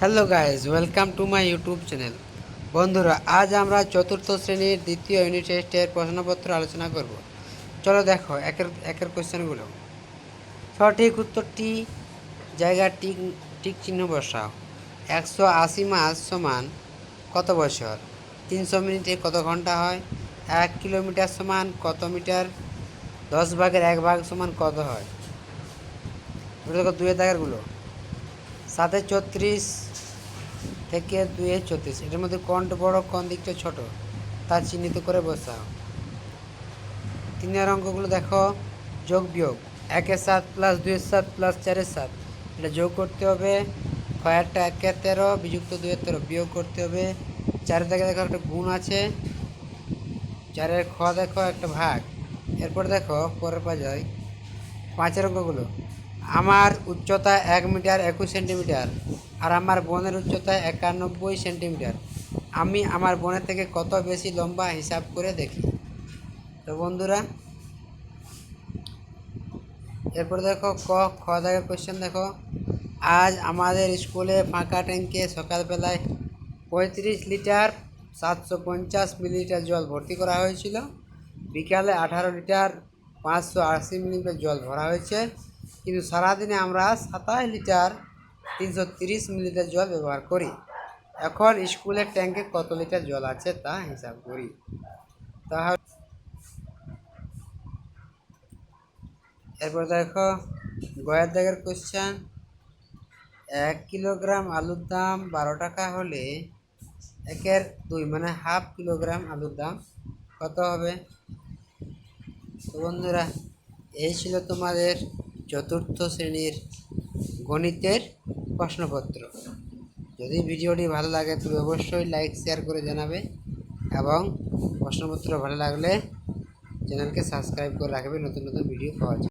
Hello guys welcome to my YouTube channel বন্ধুরা, আজ আমরা চতুর্থ শ্রেণির দ্বিতীয় ইউনিট টেস্টের প্রশ্নপত্র আলোচনা করব। চলো দেখো, একের একের কোশ্চেনগুলো সঠিক উত্তরটি জায়গা টিক টিক চিহ্ন বসাও। একশো আশি মাস সমান কত বছর? তিনশো মিনিটে কত ঘণ্টা হয়? এক কিলোমিটার সমান কত মিটার? দশ ভাগের এক ভাগ সমান কত হয়? দুয়ের দাগেরগুলো? সাতে ছত্রিশ থেকে দুয়ে ছত্রিশ এটার মধ্যে কোনটা বড় কোন দিকটা ছোট। তা চিহ্নিত করে বসাও। তিনের অঙ্কগুলো দেখো, যোগ বিয়োগ। একের সাত প্লাস দুইয়ের সাত প্লাস চারের সাত। এটা যোগ করতে হবে। ছয়েরটা একের তেরো, বিযুক্ত দুইয়ের তেরো, বিয়োগ করতে হবে। চারের থেকে দেখো একটা গুণ আছে। চারের খ দেখো, একটা ভাগ। এরপর দেখো, পরের পা যায় পাঁচের অঙ্কগুলো। আমার উচ্চতা এক মিটার একুশ সেন্টিমিটার আর আমার বোনের উচ্চতা একানব্বই সেন্টিমিটার। আমি আমার বোনের থেকে কত বেশি লম্বা হিসাব করে দেখি? তো বন্ধুরা, এরপর দেখো ক, খ দাগের কোশ্চেন দেখো। আজ আমাদের স্কুলে ফাঁকা ট্যাঙ্কে সকালবেলায় পঁয়ত্রিশ লিটার সাতশো পঞ্চাশ মিলিলিটার জল ভর্তি করা হয়েছিল। বিকালে আঠারো লিটার পাঁচশো আশি মিলিলিটার জল ভরা হয়েছে। কিন্তু সারাদিনে আমরা সাতাশ লিটার তিনশো তিরিশ মিলিলিটার জল ব্যবহার করি। এখন স্কুলের ট্যাঙ্কে কত লিটার জল আছে তা হিসাব করি। তাহলে এরপর দেখো, গয়ের দাগের কোশ্চেন এক কিলোগ্রাম আলুর দাম বারো টাকা হলে একের দুই মানে হাফ কিলোগ্রাম আলুর দাম কত হবে? বন্ধুরা, এই ছিল তোমাদের চতুর্থ শ্রেণির গণিতের প্রশ্নপত্র। যদি ভিডিওটি ভালো লাগে তুমি অবশ্যই লাইক, শেয়ার করে জানাবে এবং প্রশ্নপত্র ভালো লাগলে চ্যানেলকে সাবস্ক্রাইব করে রাখবে নতুন নতুন ভিডিও পাওয়ার জন্য।